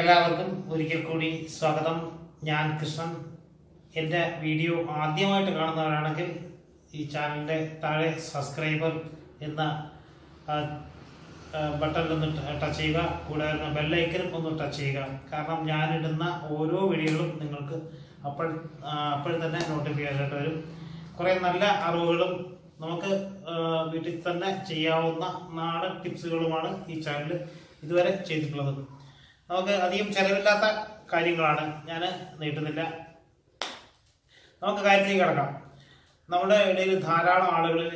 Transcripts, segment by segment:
എല്ലാവർക്കും ഒരിക്കൽ കൂടി സ്വാഗതം. ഞാൻ കൃഷ്ണൻ. എന്റെ വീഡിയോ ആദ്യമായിട്ട് കാണുന്നവരാണെങ്കിൽ ഈ ചാനലിന്റെ താഴെ സബ്സ്ക്രൈബർ എന്ന ഒന്ന് ടച്ച് ചെയ്യുക. കൂടാതെ ബെല്ലൈക്കനും ഒന്ന് ടച്ച് ചെയ്യുക. കാരണം ഞാനിടുന്ന ഓരോ വീഡിയോകളും നിങ്ങൾക്ക് അപ്പോൾ അപ്പോൾ തന്നെ നോട്ടിഫിക്കേഷനായിട്ട് വരും. കുറേ നല്ല അറിവുകളും നമുക്ക് വീട്ടിൽ തന്നെ ചെയ്യാവുന്ന നാടൻ ടിപ്സുകളുമാണ് ഈ ചാനൽ ഇതുവരെ ചെയ്തിട്ടുള്ളത്. നമുക്ക് അധികം ചെലവില്ലാത്ത കാര്യങ്ങളാണ്. ഞാൻ നീട്ടുന്നില്ല. നമുക്ക് കാര്യത്തിലേക്ക് കിടക്കാം. നമ്മുടെ ഇടയിൽ ധാരാളം ആളുകളിൽ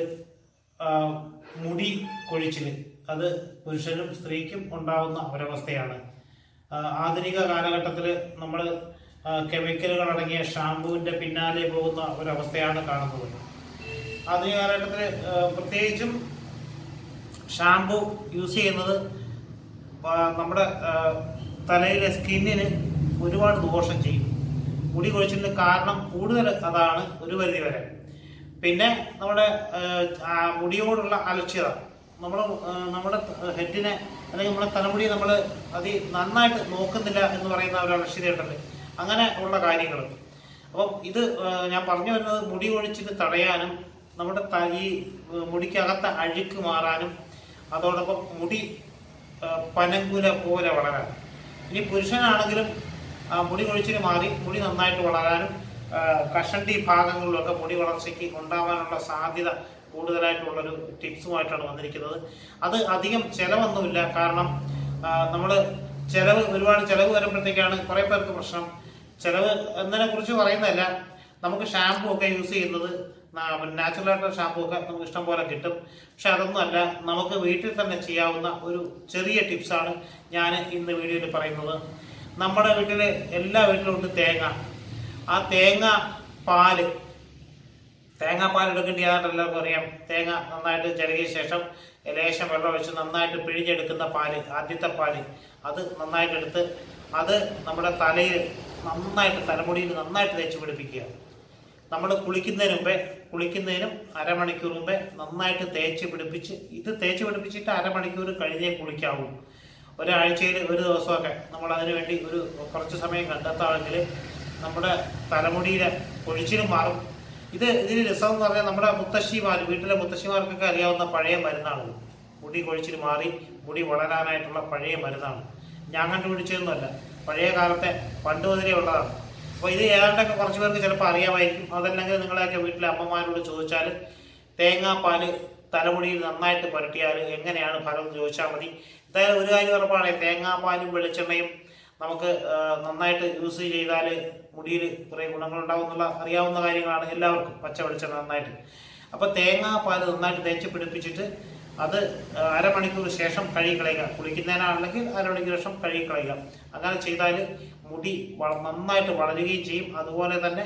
മുടി കൊഴിച്ചിൽ അത് പുരുഷനും സ്ത്രീക്കും ഉണ്ടാവുന്ന ഒരവസ്ഥയാണ്. ആധുനിക കാലഘട്ടത്തിൽ നമ്മൾ കെമിക്കലുകൾ അടങ്ങിയ ഷാമ്പുവിന്റെ പിന്നാലെ പോകുന്ന ഒരവസ്ഥയാണ് കാണുന്നത്. ആധുനിക കാലഘട്ടത്തിൽ പ്രത്യേകിച്ചും ഷാമ്പു യൂസ് ചെയ്യുന്നത് നമ്മുടെ തലയിലെ സ്കിന്നിന് ഒരുപാട് ദോഷം ചെയ്യും. മുടി കൊഴിച്ചിലിന് കാരണം കൂടുതൽ അതാണ് ഒരു പരിധി വരെ. പിന്നെ നമ്മുടെ മുടിയോടുള്ള അലക്ഷ്യത നമ്മൾ നമ്മുടെ ഹെഡിനെ അല്ലെങ്കിൽ നമ്മുടെ തലമുടി നമ്മൾ അതി നന്നായിട്ട് നോക്കുന്നില്ല എന്ന് പറയുന്ന ഒരു അലക്ഷ്യതയുണ്ടല്ലേ അങ്ങനെ ഉള്ള കാര്യങ്ങൾ അപ്പം ഇത് ഞാൻ പറഞ്ഞു വരുന്നത് മുടി കൊഴിച്ചിൽ തടയാനും നമ്മുടെ തലി മുടിക്കകത്ത അഴുക്ക് മാറാനും അതോടൊപ്പം മുടി പനങ്കുല പോലെ വളരാൻ ഇനി പുരുഷനാണെങ്കിലും മുടി കൊഴിച്ചിന് മാറി മുടി നന്നായിട്ട് വളരാനും കഷണ്ടി ഭാഗങ്ങളിലൊക്കെ മുടി വളർച്ചയ്ക്ക് ഉണ്ടാവാനുള്ള സാധ്യത കൂടുതലായിട്ടുള്ളൊരു ടിപ്സുമായിട്ടാണ് വന്നിരിക്കുന്നത്. അത് അധികം ചിലവൊന്നുമില്ല. കാരണം നമ്മൾ ചിലവ് ഒരുപാട് ചിലവ് വരുമ്പോഴത്തേക്കാണ് കുറേ പേർക്ക് പ്രശ്നം. ചിലവ് എന്നതിനെ കുറിച്ച് പറയുന്നതല്ല. നമുക്ക് ഷാമ്പു ഒക്കെ യൂസ് ചെയ്യുന്നത് നാച്ചുറൽ ആയിട്ടുള്ള ഷാമ്പു ഒക്കെ നമുക്ക് ഇഷ്ടം പോലെ കിട്ടും. പക്ഷെ അതൊന്നുമല്ല നമുക്ക് വീട്ടിൽ തന്നെ ചെയ്യാവുന്ന ഒരു ചെറിയ ടിപ്സാണ് ഞാൻ ഇന്ന് വീഡിയോയിൽ പറയുന്നത്. നമ്മുടെ വീട്ടിൽ എല്ലാ വീട്ടിലും ഉണ്ട് തേങ്ങ. ആ തേങ്ങ പാൽ. തേങ്ങാപ്പാൽ പാൽ ഏതാണ്ട് എല്ലാവർക്കും അറിയാം. തേങ്ങ നന്നായിട്ട് ചിരകിയ ശേഷം ലേശം വെള്ളം വെച്ച് നന്നായിട്ട് പിഴിഞ്ഞെടുക്കുന്ന പാൽ ആദ്യത്തെ പാൽ. അത് നന്നായിട്ട് എടുത്ത് അത് നമ്മുടെ തലയിൽ നന്നായിട്ട് തലമുടിയിൽ നന്നായിട്ട് തേച്ച് പിടിപ്പിക്കുക. നമ്മൾ കുളിക്കുന്നതിന് മുമ്പേ കുളിക്കുന്നതിനും അരമണിക്കൂർ മുമ്പേ നന്നായിട്ട് തേച്ച് പിടിപ്പിച്ച് ഇത് തേച്ച് പിടിപ്പിച്ചിട്ട് അരമണിക്കൂർ കഴിഞ്ഞേ കുളിക്കാവൂ. ഒരാഴ്ചയിൽ ഒരു ദിവസമൊക്കെ നമ്മൾ അതിനു വേണ്ടി ഒരു കുറച്ച് സമയം കണ്ടെത്താമെങ്കിൽ നമ്മുടെ തലമുടിയിലെ കൊഴിച്ചിലും മാറും. ഇത് ഇതിന് രസം എന്ന് പറഞ്ഞാൽ നമ്മുടെ മുത്തശ്ശിമാർ വീട്ടിലെ മുത്തശ്ശിമാർക്കൊക്കെ അറിയാവുന്ന പഴയ മരുന്നാണ് മുടി കൊഴിച്ചിൽ മാറി മുടി വളരാനായിട്ടുള്ള പഴയ മരുന്നാണ്. ഞാൻ കണ്ടുപിടിച്ചതൊന്നുമല്ല. പഴയ കാലത്തെ പണ്ട് മുതലേ ഉള്ളതാണ്. അപ്പോൾ ഇത് ഏതാണ്ടൊക്കെ കുറച്ച് പേർക്ക് ചിലപ്പോൾ അറിയാമായിരിക്കും. അതല്ലെങ്കിൽ നിങ്ങളെയൊക്കെ വീട്ടിലെ അമ്മമാരോട് ചോദിച്ചാൽ പാൽ തലമുടിയിൽ നന്നായിട്ട് പുരട്ടിയാൽ എങ്ങനെയാണ് ഫലം ചോദിച്ചാൽ മതി. എന്തായാലും ഒരു കാര്യം ഉറപ്പാണ് തേങ്ങാപ്പാലും വെളിച്ചെണ്ണയും നമുക്ക് നന്നായിട്ട് യൂസ് ചെയ്താൽ മുടിയിൽ കുറേ ഗുണങ്ങളുണ്ടാവും എന്നുള്ള അറിയാവുന്ന കാര്യങ്ങളാണ് എല്ലാവർക്കും. പച്ച വെളിച്ചെണ്ണ നന്നായിട്ട്. അപ്പോൾ തേങ്ങാപ്പാൽ നന്നായിട്ട് തേച്ച് പിടിപ്പിച്ചിട്ട് അത് അരമണിക്കൂർ ശേഷം കഴുകിക്കളയുക കുളിക്കുന്നതിനാണെങ്കിൽ അരമണിക്കൂർ ശേഷം കഴുകിക്കളയുക അങ്ങനെ ചെയ്താൽ മുടി നന്നായിട്ട് വളരുകയും ചെയ്യും. അതുപോലെ തന്നെ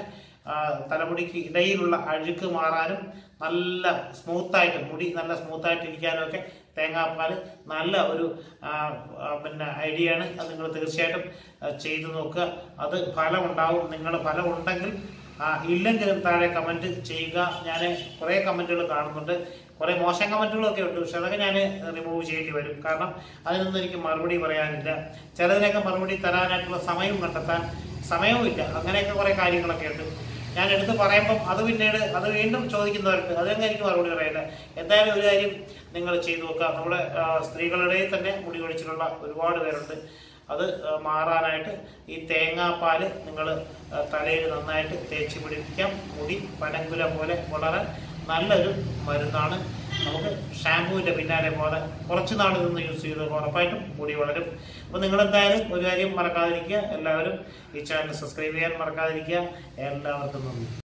തലമുടിക്ക് ഇടയിലുള്ള അഴുക്ക് മാറാനും നല്ല സ്മൂത്തായിട്ട് മുടി നല്ല സ്മൂത്തായിട്ട് ഇരിക്കാനും ഒക്കെ തേങ്ങാപ്പാൽ നല്ല ഒരു പിന്നെ ഐഡിയ ആണ് അത് നിങ്ങൾ തീർച്ചയായിട്ടും ചെയ്തു നോക്കുക. അത് ഫലമുണ്ടാവും നിങ്ങൾ ഫലം ഉണ്ടെങ്കിൽ ആ, ഇല്ലെങ്കിലും താഴെ കമന്റ് ചെയ്യുക. ഞാൻ കുറേ കമന്റുകൾ കാണുന്നുണ്ട്. കുറേ മോശം കമന്റുകളൊക്കെ ഉണ്ട്. പക്ഷെ അതൊക്കെ ഞാൻ റിമൂവ് ചെയ്യേണ്ടി വരും. കാരണം അതിനൊന്നും എനിക്ക് മറുപടി പറയാനില്ല. ചിലതിനൊക്കെ മറുപടി തരാനായിട്ടുള്ള സമയം കണ്ടെത്താൻ സമയവും ഇല്ല. അങ്ങനെയൊക്കെ കുറേ കാര്യങ്ങളൊക്കെ ഉണ്ട്. ഞാൻ എടുത്ത് പറയുമ്പം അത് പിന്നീട് അത് വീണ്ടും ചോദിക്കുന്നവർക്ക് അതെങ്ങനെ എനിക്ക് മറുപടി പറയില്ല എന്തായാലും ഒരു കാര്യം നിങ്ങൾ ചെയ്തു നോക്കുക. നമ്മുടെ സ്ത്രീകളുടെ തന്നെ മുടി ഒഴിച്ചിട്ടുള്ള ഒരുപാട് പേരുണ്ട്. അത് മാറാനായിട്ട് ഈ തേങ്ങാപ്പാൽ നിങ്ങൾ തലയിൽ നന്നായിട്ട് തേച്ച് പിടിപ്പിക്കാം. മുടി പനങ്കുല പോലെ വളരെ നല്ലൊരു മരുന്നാണ്. നമുക്ക് ഷാമ്പുവിന്റെ പിന്നാലെ പോലെ കുറച്ച് നാൾ നിന്ന് യൂസ് ചെയ്ത് ഉറപ്പായിട്ടും മുടി വളരും. അപ്പോൾ നിങ്ങളെന്തായാലും ഒരു കാര്യം മറക്കാതിരിക്കുക. എല്ലാവരും ഈ ചാനൽ സബ്സ്ക്രൈബ് ചെയ്യാൻ മറക്കാതിരിക്കുക. എല്ലാവർക്കും നന്ദി.